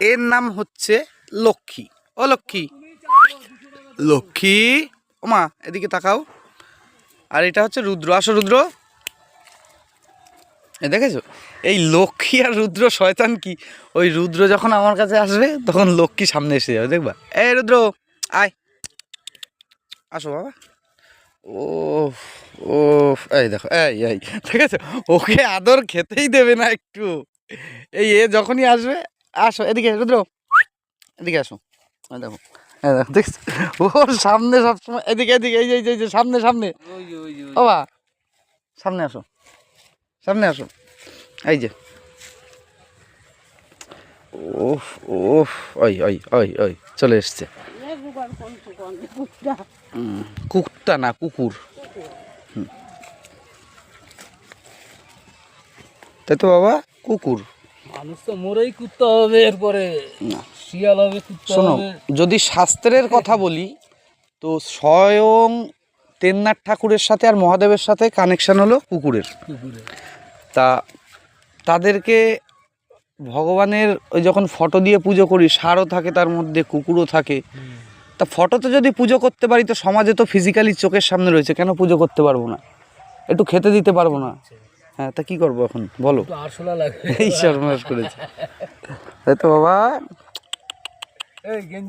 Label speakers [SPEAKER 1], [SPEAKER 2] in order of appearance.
[SPEAKER 1] এর নাম হচ্ছে লক্ষ্মী। ও লক্ষ্মী। লক্ষ্মী। ওমা এদিকে তাকাও। আর এটা হচ্ছে রুদ্র। আসো রুদ্র। দেখেছ? এই লক্ষ্মী আর রুদ্র শয়তান কি? ওই রুদ্র যখন আমার কাছে আসবে, তখন লক্ষ্মী সামনে এসে যাবে, দেখবা? এই রুদ্র, আয়। আসো বাবা। ও ও এই দেখো, এই এই। ঠিক আছে ওকে আদর খেতেই দেবে না একটু। এই, এ যখনই আসবে আসো এদিকে রুদ্র। এদিকে আসো। দেখো এই দেখো দেখছ? ওর সামনে সবসময় এদিকে এদিকে এই যে এই যে, সামনে সামনে। বাবা সামনে আসো সামনে আসো। এই যে। ওফ ওফ ওই ওই ওই ওই চলে এসছে। কুকুরটা না কুকুর। তাই তো বাবা কুকুর।
[SPEAKER 2] মানুষ তো মরেই কুত্তা হবে এরপরে। শিয়াল হবে কুত্তা
[SPEAKER 1] শোনো যদি শাস্ত্রের কথা বলি তো স্বয়ং তেন্নার ঠাকুরের সাথে আর মহাদেবের সাথে কানেকশন হলো কুকুরের তা তাদেরকে ভগবানের ওই যখন ফটো দিয়ে পুজো করি সারও থাকে তার মধ্যে কুকুরও থাকে। তা ফটোতে যদি পুজো করতে পারি তো সমাজে তো ফিজিক্যালি চোখের সামনে রয়েছে কেন পুজো করতে পারব না? একটু খেতে দিতে পারব না? হ্যাঁ তা কি করব এখন? বলো।
[SPEAKER 2] একটু আরশোলা লাগবে
[SPEAKER 1] এই সর্বনাশ করেছে। তাই তো বাবা।
[SPEAKER 2] এই গেঞ্জি